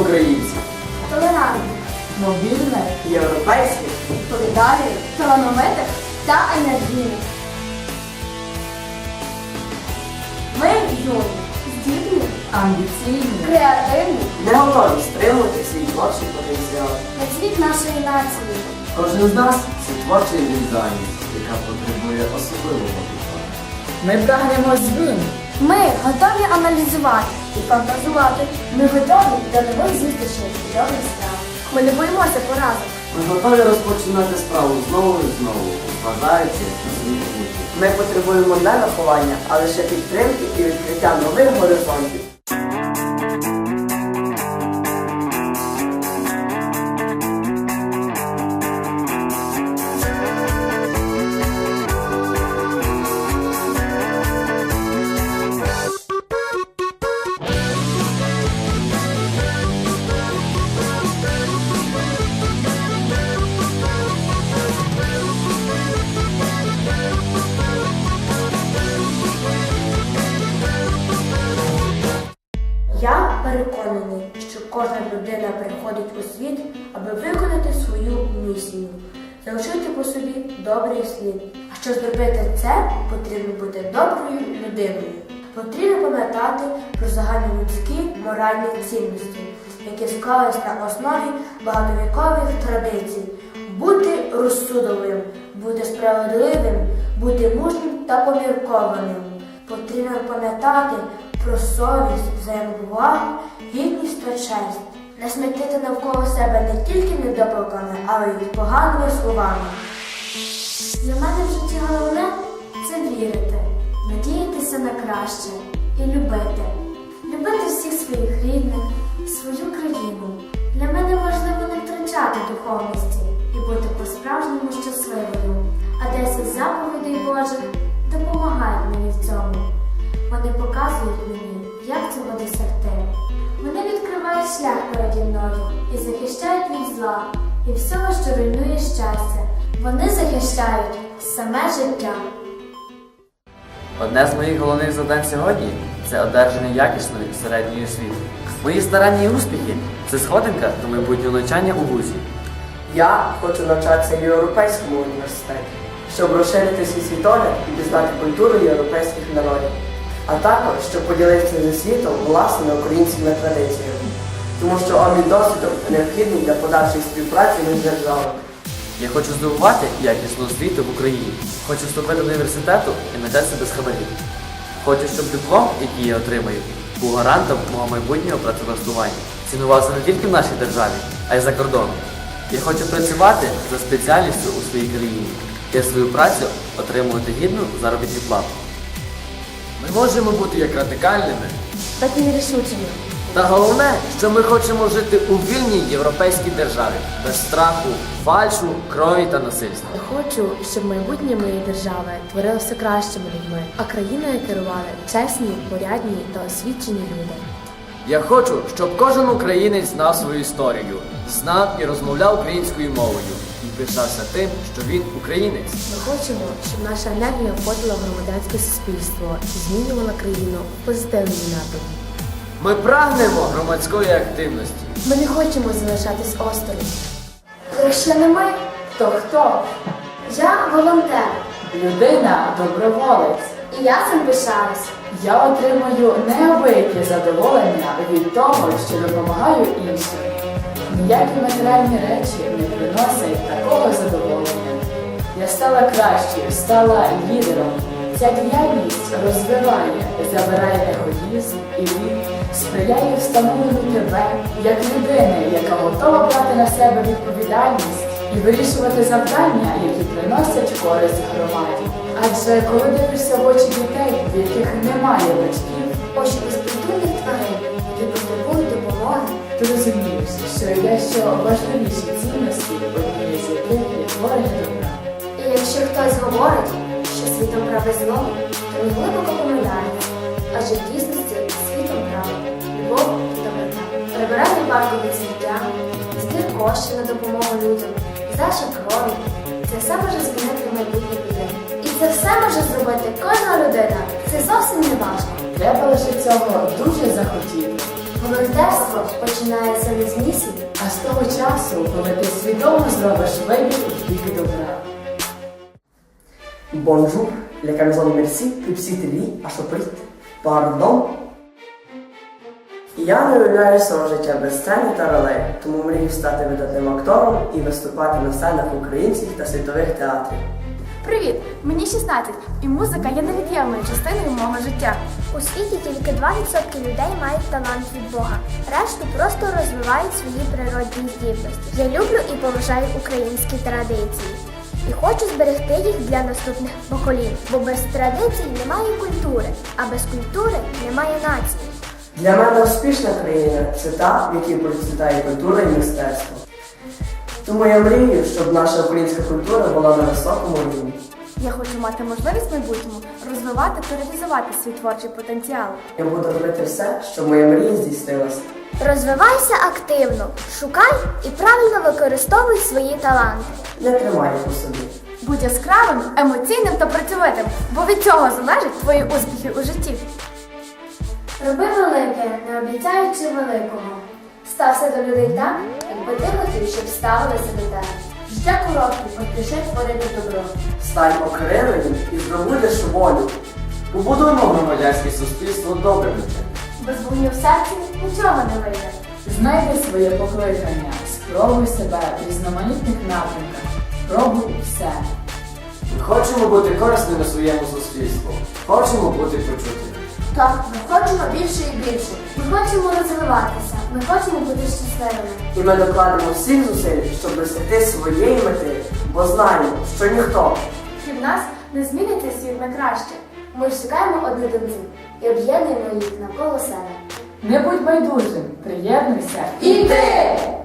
українці. толерантних, Мобільне, європейське. відповідальних, талановитих та енергійних. Ми юні, здібні, Амбіційне. креативні, Не готові стримувати свій творчий потенціал. на цвіт нашої нації. Кожен з нас це творча індивідуальність, яка потребує особливого підходу. Ми прагнемо змін. Ми готові аналізувати і фантазувати. Ми готові до нових зустрічей і добрих справ. Ми не боїмося поразок. Ми готові розпочинати справу знову і знову, зважаючи на. Ми потребуємо не наховання, а лише підтримки і відкриття нових горизонтів. Переконаний, що кожна людина приходить у світ, аби виконати свою місію, залишити по собі добрий слід. А щоб зробити це, потрібно бути доброю людиною. Потрібно пам'ятати про загальнолюдські моральні цінності, які склались на основі багатовікових традицій. Бути розсудовим, бути справедливим, бути мужнім та поміркованим. Потрібно пам'ятати про совість, взаємоповагу, гідність та честь. Не смітити навколо себе не тільки недопалками, але й поганими словами. Для мене в житті головне це вірити, надіятися на краще і любити. Любити всіх своїх рідних, свою країну. Для мене важливо не втрачати духовності і бути по-справжньому щасливою. А 10 заповідей Божих допомагають мені в цьому. Показують мені, як цього досягти. Вони відкривають шлях переді мною і захищають від зла і всього, що руйнує щастя. Вони захищають саме життя. Одне з моїх головних завдань сьогодні це одержання якісної середньої освіти. Мої старання і успіхи це сходинка до майбутнього навчання у вузі. Я хочу навчатися в Європейському університеті, щоб розширити свій світогляд і пізнати культуру європейських народів, а також щоб поділитися зі світом власними українськими традиціями, тому що обмін досвідом необхідний для подальшої співпраці між державами. Я хочу здобувати якісну освіту в Україні. Хочу вступити до університету і навчатися без хабарів. Хочу, щоб диплом, який я отримаю, був гарантом мого майбутнього працевлаштування. Цінувався не тільки в нашій державі, а й за кордоном. Я хочу працювати за спеціальністю у своїй країні і свою працю отримувати гідну заробітну плату. Ми можемо бути як радикальними. Так і нерішучими. Та головне, що ми хочемо жити у вільній європейській державі, без страху, фальшу, крові та насильства. Я хочу, щоб майбутнє моєї держави творилося кращими людьми, а країною керували чесні, порядні та освічені люди. Я хочу, щоб кожен українець знав свою історію, знав і розмовляв українською мовою пишався тим, що він українець. Ми хочемо, щоб наша енергія входила в громадянське суспільство і змінювала країну в позитивному напрямку. Ми прагнемо громадської активності. Ми не хочемо залишатись осторонь. Якщо не ми, то хто? Я волонтер, Людина доброволець. і я цим пишаюсь. Я отримую неабияке задоволення від того, що допомагаю іншим. Ніякі матеріальні речі не приносять такого задоволення. Я стала кращою, стала лідером. Ця діяльність розвиває, забирає егоїзм і він сприяє встановленню тебе як людини, яка готова брати на себе відповідальність і вирішувати завдання, які приносять користь громаді. Адже коли дивишся в очі дітей, в яких немає батьків, Очі ти розумієш, що дещо важливіші цінності, однієї з яких є творення добра. І якщо хтось говорить, що світом праве зло, то він глибоко помиляється. Адже в дійсності світом праве любов і доброта. Прибирати паркові цвіття, збір коштів на допомогу людям, здача крові. Це все може змінити майбутнє людей. І це все може зробити кожна людина. Це зовсім не важко. Треба лише цього дуже захотіти. Волонтерство починається не з місії, А з того часу, коли ти свідомо зробиш вибір у бік добра. Camisoles merci, піпсітелі, а шоприт, пардон. Я не уявляю свого життя без сцени та ролей, тому мрію стати видатним актором і виступати на сценах українських та світових театрів. Привіт! Мені 16, і музика є невід'ємною частиною мого життя. У світі тільки 2% людей мають талант від Бога. Решту просто розвивають свої природні здібності. Я люблю і поважаю українські традиції. І хочу зберегти їх для наступних поколінь, бо без традицій немає культури, а без культури немає нації. Для мене успішна країна це та, в якій процвітає культура і мистецтво. Тому я мрію, щоб наша українська культура була на високому рівні. Я хочу мати можливість в майбутньому розвивати та реалізувати свій творчий потенціал. Я буду робити все, щоб моя мрія здійснилася. Розвивайся активно, шукай і правильно використовуй свої таланти. Не тримай їх у собі. Будь яскравим, емоційним та працьовитим, бо від цього залежать твої успіхи у житті. Роби велике, не обіцяючи великого. Стався до людей так, якби ти хотів, щоб ставилися до тебе. Життя коротке, поспіши творити добро. Стань окриленим і здобудеш волю. Побудуємо громадянське суспільство добрим людям. Без вогню в серці нічого не вийде. Знайди своє покликання, спробуй себе в різноманітних напрямках, пробуй все. Ми хочемо бути корисними своєму суспільству. Хочемо бути почутими. Так, ми хочемо більше і більше. Ми хочемо розвиватися. Ми хочемо бути щасливими. І ми докладемо всіх зусиль, щоб досягти своєї мети, бо знаємо, що ніхто від нас не зміниться світ на краще. Ми ж шукаємо до них і об'єднуємо їх навколо себе. Не будь байдужим, приєднуйся І ти!